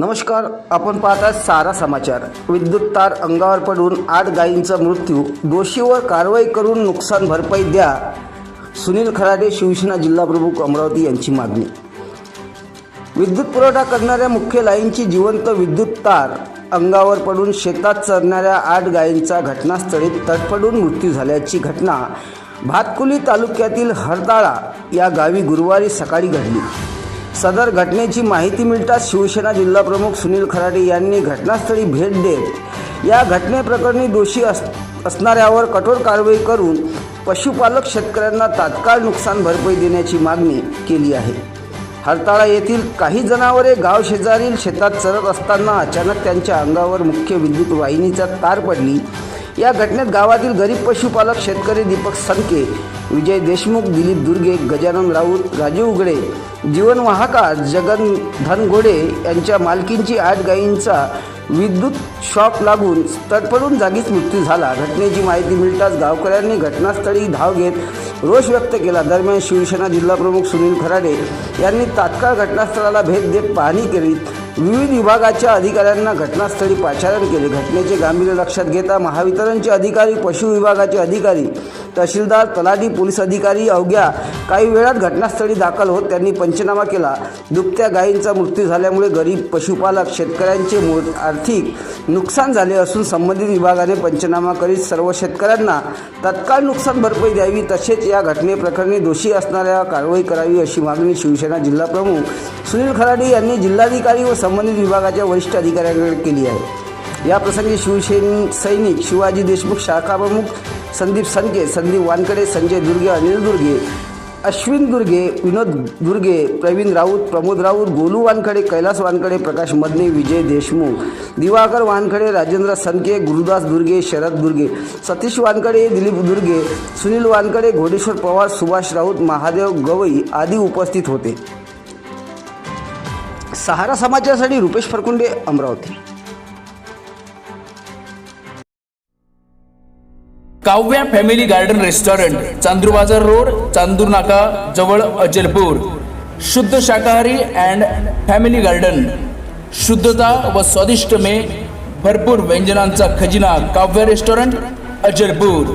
नमस्कार आपण पाहता सारा समाचार. विद्युत तार अंगावर पडून आठ गायींचा मृत्यू. दोषीवर कारवाई करून नुकसान भरपाई द्या. सुनील खराडे शिवसेना जिल्हाप्रमुख अमरावती यांची मागणी. विद्युत पुरवठा करणाऱ्या मुख्य लाईनची जिवंत विद्युत तार अंगावर पडून शेतात चरणाऱ्या आठ गायींचा घटनास्थळी तडफडून मृत्यू झाल्याची घटना भातकुली तालुक्यातील हरताळा या गावी गुरुवारी सकाळी घडली. सदर घटनेची माहिती मिळताच शिवसेना जिल्हाप्रमुख सुनील खराडे यांनी घटनास्थळी भेट देत या घटनेप्रकरणी दोषी अस असणाऱ्यावर कठोर कारवाई करून पशुपालक शेतकऱ्यांना तात्काळ नुकसान भरपाई देण्याची मागणी केली आहे. हरताळा येथील काही जनावरे गाव शेजारील शेतात चरत असताना अचानक त्यांच्या अंगावर मुख्य विद्युत वाहिनीचा तार पडली. या घटनेत गावातील गरीब पशुपालक शेतकरी दीपक संके विजय देशमुख दिलीप दुर्गे गजानन राऊत राजीव उगडे जीवन वाहका जगन धनघोडे यांच्या मालकींची आठ गायींचा विद्युत शॉक लागून तडफडून जागीच मृत्यू झाला. घटनेची माहिती मिळताच गावकऱ्यांनी घटनास्थळी धाव घेत रोष व्यक्त केला. दरम्यान शिवसेना जिल्हाप्रमुख सुनील खराडे यांनी तात्काळ घटनास्थळाला भेट देत पाहणी केली. विविध विभागाच्या अधिकाऱ्यांना घटनास्थळी पाचारण केले. घटनेचे गांभीर्य लक्षात घेता महावितरणचे अधिकारी पशु विभागाचे अधिकारी तहसीलदार तलाठी पोलीस अधिकारी अवघ्या काही वेळात घटनास्थळी दाखल होत त्यांनी पंचनामा केला. दुभत्या गायींचा मृत्यू झाल्यामुळे गरीब पशुपालक शेतकऱ्यांचे मो- आर्थिक नुकसान झाले असून संबंधित विभागाने पंचनामा करीत सर्व शेतकऱ्यांना तत्काळ नुकसान भरपाई द्यावी. तसेच या घटनेप्रकरणी दोषी असणाऱ्या कारवाई करावी अशी मागणी शिवसेना जिल्हाप्रमुख सुनील खराडे यांनी जिल्हाधिकारी व संबंधित विभागाच्या वरिष्ठ अधिकाऱ्यांकडे केली आहे. या प्रसंगी शिवसेन सैनिक शिवाजी देशमुख शाखाप्रमुख संदीप संके संदीप वानकडे संजय दुर्गे अनिल दुर्गे अश्विन दुर्गे विनोद दुर्गे प्रवीण राऊत प्रमोद राऊत गोलू वानखडे कैलास वानखडे प्रकाश मदने विजय देशमुख दिवाकर वानखडे राजेंद्र सनके गुरुदास दुर्गे शरद दुर्गे सतीश वानखडे दिलीप दुर्गे सुनील वानखडे घोडेश्वर पवार सुभाष राऊत महादेव गवई आदी उपस्थित होते. सहारा समाजासाठी Rupesh Pharkunde Amravati. Kavya family garden restaurant Chandur Bazar road Chandur नाका जवळ अजलपूर. शुद्ध शाकाहारी अँड फॅमिली गार्डन. शुद्धता व स्वादिष्ट मे भरपूर व्यंजनांचा खजिना काव्य रेस्टॉरंट अजलपूर.